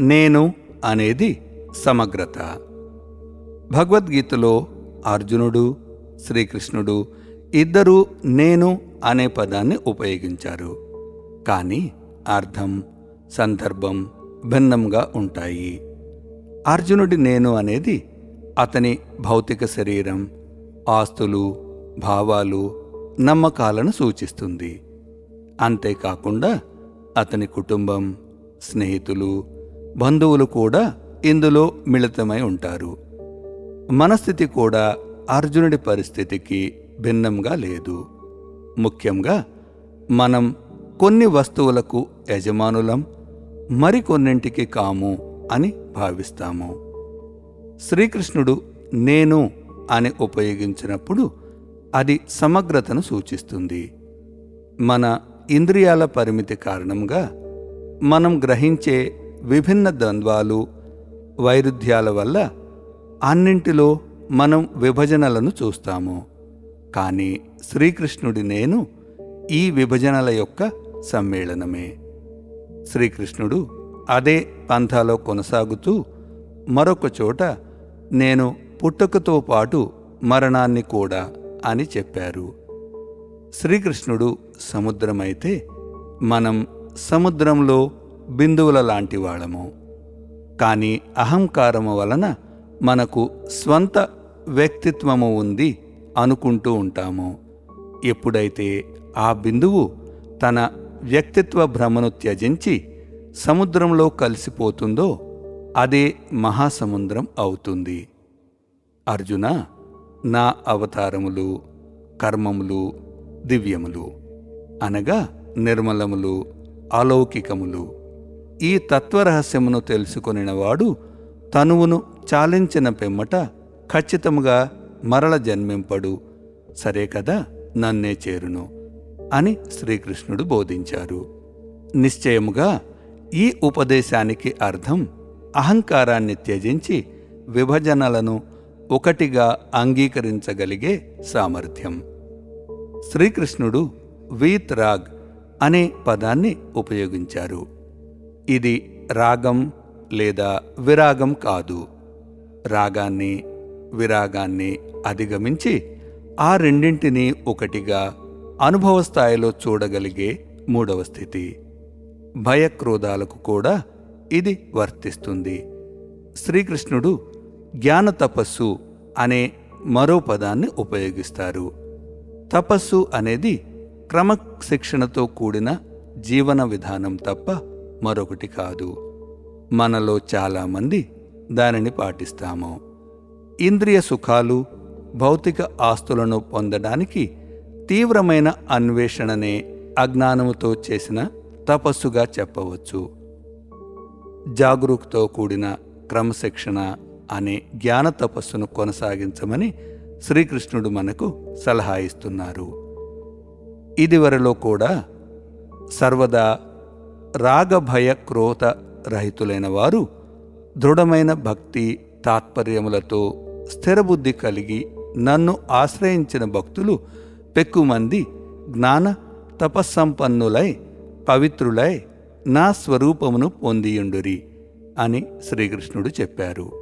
నేను అనేది సమగ్రత. భగవద్గీతలో అర్జునుడు శ్రీకృష్ణుడు ఇద్దరూ నేను అనే పదాన్ని ఉపయోగించారు. కానీ అర్థం సందర్భం భిన్నంగా ఉంటాయి. అర్జునుడి నేను అనేది అతని భౌతిక శరీరం ఆస్తులు భావాలు నమ్మకాలను సూచిస్తుంది. అంతేకాకుండా అతని కుటుంబం స్నేహితులు బంధువులు కూడా ఇందులో మిళితమై ఉంటారు. మనస్థితి కూడా అర్జునుడి పరిస్థితికి భిన్నంగా లేదు. ముఖ్యంగా మనం కొన్ని వస్తువులకు యజమానులం మరికొన్నింటికి కాము అని భావిస్తాము. శ్రీకృష్ణుడు నేను అని ఉపయోగించినప్పుడు అది సమగ్రతను సూచిస్తుంది. మన ఇంద్రియాల పరిమితి కారణంగా మనం గ్రహించే విభిన్న ద్వంద్వాలు వైరుధ్యాల వల్ల అన్నింటిలో మనం విభజనలను చూస్తాము. కానీ శ్రీకృష్ణుడి నేను ఈ విభజనల యొక్క సమ్మేళనమే. శ్రీకృష్ణుడు అదే పంథాలో కొనసాగుతూ మరొక చోట నేను పుట్టుకతో పాటు మరణాన్ని కూడా అని చెప్పారు. శ్రీకృష్ణుడు సముద్రమైతే మనం సముద్రంలో బిందువుల లాంటి వాళ్ళము. కానీ అహంకారము వలన మనకు స్వంత వ్యక్తిత్వము ఉంది అనుకుంటూ ఉంటాము. ఎప్పుడైతే ఆ బిందువు తన వ్యక్తిత్వ భ్రమను త్యజించి సముద్రంలో కలిసిపోతుందో అదే మహాసముద్రం అవుతుంది. అర్జున నా అవతారములు కర్మములు దివ్యములు అనగా నిర్మలములు అలౌకికములు. ఈ తత్వరహస్యమును తెలుసుకొనినవాడు తనువును చాలించిన పిమ్మట ఖచ్చితముగా మరల జన్మింపడు. సరే కదా నన్నే చేరును అని శ్రీకృష్ణుడు బోధించారు. నిశ్చయముగా ఈ ఉపదేశానికి అర్థం అహంకారాన్ని త్యజించి విభజనలను ఒకటిగా అంగీకరించగలిగే సామర్థ్యం. శ్రీకృష్ణుడు వీత్ రాగ్ అనే పదాన్ని ఉపయోగించారు. ఇది రాగం లేదా విరాగం కాదు. రాగాన్ని విరాగాన్ని అధిగమించి ఆ రెండింటినీ ఒకటిగా అనుభవ స్థాయిలో చూడగలిగే మూడవ స్థితి. భయక్రోధాలకు కూడా ఇది వర్తిస్తుంది. శ్రీకృష్ణుడు జ్ఞాన తపస్సు అనే మరో పదాన్ని ఉపయోగిస్తారు. తపస్సు అనేది క్రమశిక్షణతో కూడిన జీవన విధానం తప్ప మరొకటి కాదు. మనలో చాలామంది దానిని పాటిస్తాము. ఇంద్రియ సుఖాలు భౌతిక ఆస్తులను పొందడానికి తీవ్రమైన అన్వేషణనే అజ్ఞానముతో చేసిన తపస్సుగా చెప్పవచ్చు. జాగరూకతో కూడిన క్రమశిక్షణ అనే జ్ఞాన తపస్సును కొనసాగించమని శ్రీకృష్ణుడు మనకు సలహా ఇస్తున్నారు. ఇదివరలో కూడా సర్వదా రాగభయ క్రోత రహితులైన వారు దృఢమైన భక్తి తాత్పర్యములతో స్థిరబుద్ధి కలిగి నన్ను ఆశ్రయించిన భక్తులు పెక్కుమంది జ్ఞాన తపస్సంపన్నులై పవిత్రులై నా స్వరూపమును పొందియుండురి అని శ్రీకృష్ణుడు చెప్పారు.